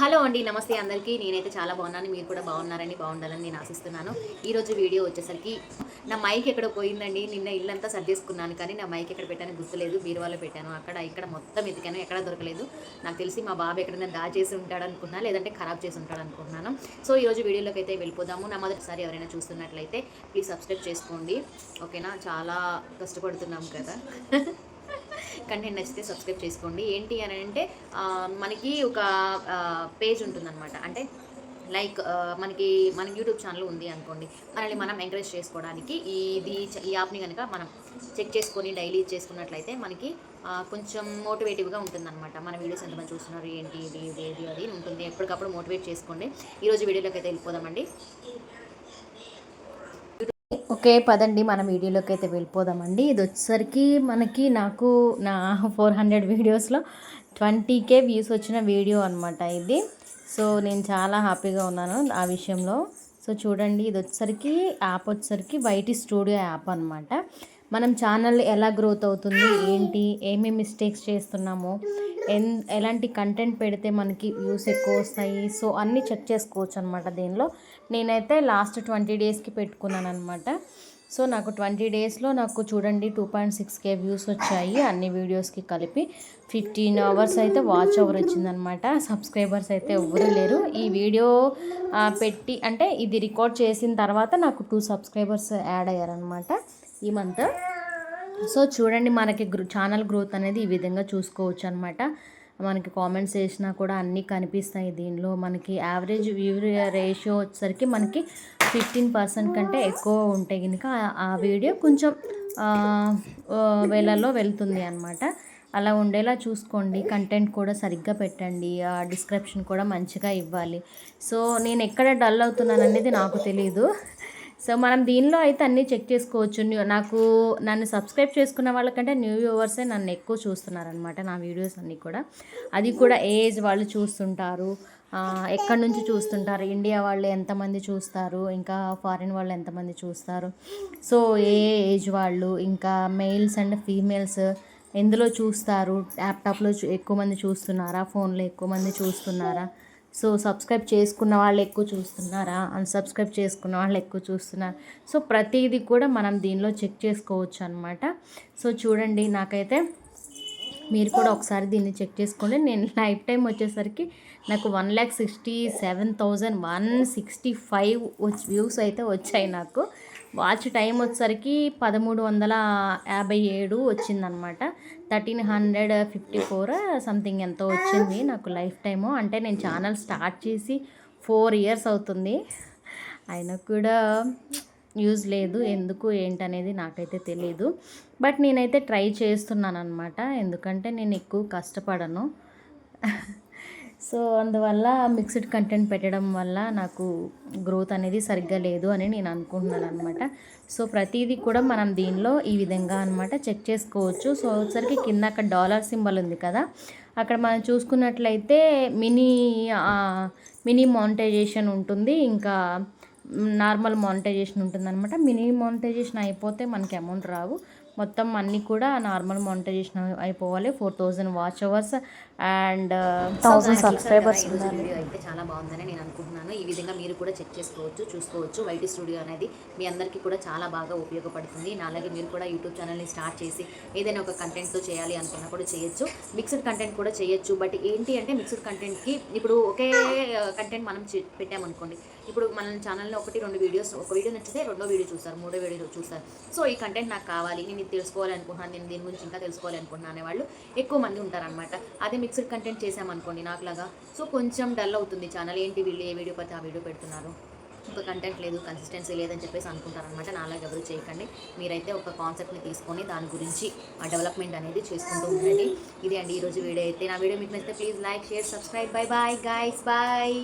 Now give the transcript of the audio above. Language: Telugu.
హలో అండి నమస్తే అందరికీ. నేనైతే చాలా బాగున్నాను. మీరు కూడా బాగున్నారని బాగుండాలని నేను ఆశిస్తున్నాను. ఈరోజు వీడియో వచ్చేసరికి నా మైక్ ఎక్కడ పోయిందండి? నిన్న ఇల్లంతా సర్దేసుకున్నాను కానీ నా మైక్ ఎక్కడ పెట్టాను గుర్తులేదు. బీరువాలో పెట్టాను. అక్కడ ఇక్కడ మొత్తం ఎతికాను. ఎక్కడ దొరకలేదు. నాకు తెలిసి మా బాబు ఎక్కడైనా దాచేసి ఉంటాడు అనుకున్నా లేదంటే ఖరాబ్ చేసి ఉంటాడు అనుకుంటున్నాను సో ఈరోజు వీడియోలోకి అయితే వెళ్ళిపోదాము. నా మొదటిసారి ఎవరైనా చూస్తున్నట్లయితే ప్లీజ్ సబ్స్క్రైబ్ చేసుకోండి. ఓకేనా? చాలా కష్టపడుతున్నాం కదా. కంటెంట్ నచ్చితే సబ్స్క్రైబ్ చేసుకోండి. ఏంటి అని అంటే మనకి ఒక పేజ్ ఉంటుందన్నమాట. అంటే లైక్ మనకి మన యూట్యూబ్ ఛానల్ ఉంది అనుకోండి. మనల్ని మనం ఎంకరేజ్ చేసుకోవడానికి ఇది ఈ యాప్ని కనుక మనం చెక్ చేసుకొని డైలీ చేసుకున్నట్లయితే మనకి కొంచెం మోటివేటివ్గా ఉంటుందన్నమాట. మన వీడియోస్ ఎంతమంది చూస్తున్నారు ఏంటి ఇది ఇది అది ఉంటుంది. ఎప్పటికప్పుడు మోటివేట్ చేసుకోండి. ఈరోజు వీడియోలోకి అయితే వెళ్ళిపోదామండి. ఓకే పదండి. మన వీడియోలోకి అయితే వెళ్ళిపోదామండి. ఇది వచ్చేసరికి మనకి నాకు నా ఫోర్ హండ్రెడ్ వీడియోస్లో ట్వంటీ కే వ్యూస్ వచ్చిన వీడియో అనమాట ఇది. సో నేను చాలా హ్యాపీగా ఉన్నాను ఆ విషయంలో. సో చూడండి ఇది వచ్చేసరికి యాప్ వచ్చేసరికి వైటీ స్టూడియో యాప్ అనమాట మనం ఛానల్ ఎలా గ్రోత్ అవుతుంది ఏంటి ఏమేమి మిస్టేక్స్ చేస్తున్నాము ఎన్ ఎలాంటి కంటెంట్ పెడితే మనకి వ్యూస్ ఎక్కువ వస్తాయి సో అన్నీ చెక్ చేసుకోవచ్చు అనమాట దీనిలో. నేనైతే లాస్ట్ ట్వంటీ డేస్కి పెట్టుకున్నాను అనమాట సో నాకు ట్వంటీ డేస్లో నాకు చూడండి two point six K views వచ్చాయి. అన్ని వీడియోస్కి కలిపి ఫిఫ్టీన్ అవర్స్ అయితే వాచ్ అవర్ వచ్చిందనమాట. సబ్స్క్రైబర్స్ అయితే ఎవ్వరూ లేరు. ఈ వీడియో పెట్టి అంటే ఇది రికార్డ్ చేసిన తర్వాత నాకు టూ సబ్స్క్రైబర్స్ యాడ్ అయ్యారనమాట ఈ మంత్. సో చూడండి మనకి ఛానల్ గ్రోత్ అనేది ఈ విధంగా చూసుకోవచ్చు అనమాట మనకి కామెంట్స్ చేసినా కూడా అన్నీ కనిపిస్తాయి దీనిలో. మనకి యావరేజ్ వ్యూ రేషియో వచ్చేసరికి మనకి ఫిఫ్టీన్ పర్సెంట్ కంటే ఎక్కువ ఉంటే కనుక ఆ- వీడియో కొంచెం ఆ, వేలలో వెళ్తుంది అనమాట అలా ఉండేలా చూసుకోండి. కంటెంట్ కూడా సరిగ్గా పెట్టండి. ఆ డిస్క్రిప్షన్ కూడా మంచిగా ఇవ్వాలి. సో నేను ఎక్కడ డల్ అవుతున్నాను అనేది నాకు తెలియదు సో మనం దీనిలో అయితే అన్నీ చెక్ చేసుకోవచ్చు. న్యూ- నాకు నన్ను సబ్స్క్రైబ్ చేసుకున్న వాళ్ళకంటే న్యూ వ్యూవర్సే నన్ను ఎక్కువ చూస్తున్నారనమాట నా వీడియోస్ అన్నీ కూడా. అది కూడా ఏజ్ వాళ్ళు చూస్తుంటారు. ఎక్కడి నుంచి చూస్తుంటారు? ఇండియా వాళ్ళు ఎంతమంది చూస్తారు? ఇంకా ఫారిన్ వాళ్ళు ఎంతమంది చూస్తారు? సో ఏ ఏజ్ వాళ్ళు? ఇంకా మెయిల్స్ అండ్ ఫీమేల్స్ ఎందులో చూస్తారు? ల్యాప్టాప్లో చూ- ఎక్కువ మంది చూస్తున్నారా? ఫోన్లో ఎక్కువ మంది చూస్తున్నారా? సో సబ్స్క్రైబ్ చేసుకున్న వాళ్ళు ఎక్కువ చూస్తున్నారా? అన్సబ్స్క్రైబ్ చేసుకున్న వాళ్ళు ఎక్కువ చూస్తున్నారు? సో ప్రతిదీ కూడా మనం దీనిలో చెక్ చేసుకోవచ్చు అనమాట సో చూడండి నాకైతే మీరు కూడా ఒకసారి దీన్ని చెక్ చేసుకోండి. నేను లైఫ్ టైం వచ్చేసరికి నాకు one lakh sixty seven thousand one sixty five views అయితే వచ్చాయి నాకు. వాచ్ టైం వచ్చేసరికి పదమూడు వందల యాభై ఏడు వచ్చిందనమాట. Thirteen hundred fifty four something ఎంతో వచ్చింది నాకు లైఫ్ టైము. అంటే నేను ఛానల్ స్టార్ట్ చేసి ఫోర్ ఇయర్స్ అవుతుంది. అయినా కూడా యూజ్ లేదు ఎందుకు ఏంటనేది నాకైతే తెలియదు బట్ నేనైతే ట్రై చేస్తున్నాను అనమాట ఎందుకంటే నేను ఎక్కువ కష్టపడను. సో అందువల్ల మిక్స్డ్ కంటెంట్ పెట్టడం వల్ల నాకు గ్రోత్ అనేది సరిగ్గా లేదు అని నేను అనుకుంటున్నాను అనమాట సో ప్రతిదీ కూడా మనం దీనిలో ఈ విధంగా అనమాట చెక్ చేసుకోవచ్చు. సో వచ్చరికి కింద అక్కడ డాలర్ సింబల్ ఉంది కదా అక్కడ మనం చూసుకున్నట్లయితే మినీ మినీ మానిటైజేషన్ ఉంటుంది. ఇంకా నార్మల్ మానిటైజేషన్ ఉంటుంది అనమాట మినీ మానిటైజేషన్ అయిపోతే మనకి అమౌంట్ రావు. మొత్తం అన్నీ కూడా నార్మల్ మానిటైజేషన్ అయిపోవాలి. Four thousand watch hours and thousand subscribers ఉండాలి వీడియో అయితే చాలా బాగుందని నేను అనుకుంటున్నాను. ఈ విధంగా మీరు కూడా చెక్ చేసుకోవచ్చు చూసుకోవచ్చు. వైటీ స్టూడియో అనేది మీ అందరికీ కూడా చాలా బాగా ఉపయోగపడుతుంది. అలాగే మీరు కూడా యూట్యూబ్ ఛానల్ని స్టార్ట్ చేసి ఏదైనా ఒక కంటెంట్తో చేయాలి అనుకున్నా కూడా చేయొచ్చు. మిక్స్డ్ కంటెంట్ కూడా చేయొచ్చు. బట్ ఏంటి అంటే మిక్స్డ్ కంటెంట్కి ఇప్పుడు ఒకే కంటెంట్ మనం చే- పెట్టామనుకోండి ఇప్పుడు మన ఛానల్లో ఒకటి రెండు వీడియోస్ ఒక వీడియో నచ్చితే రెండో వీడియో చూస్తారు మూడో వీడియో చూస్తారు. సో ఈ కంటెంట్ నాకు కావాలి నేను ఇది నేను దీని గురించి ఇంకా తెలుసుకోవాలి అనేవాళ్ళు వాళ్ళు ఎక్కువ మంది ఉంటారనమాట అదే మిక్స్డ్ కంటెంట్ చేసామనుకోండి నాకులాగా. సో కొంచెం డల్ అవుతుంది ఛానల్ ఏంటి వీళ్ళు ఏ వీడియో పడితే ఆ వీడియో పెడుతున్నారు? ఒక కంటెంట్ లేదు కన్సిస్టెన్సీ లేదని చెప్పేసి అనుకుంటారనమాట నాలాగా ఎవరు చేయకండి. మీరైతే ఒక కాన్సెప్ట్ని తీసుకొని దాని గురించి ఆ డెవలప్మెంట్ అనేది చేసుకుంటూ ఉండండి. ఇది అండి ఈరోజు వీడియో అయితే. నా వీడియో మీకు నచ్చితే please like share subscribe bye bye guys bye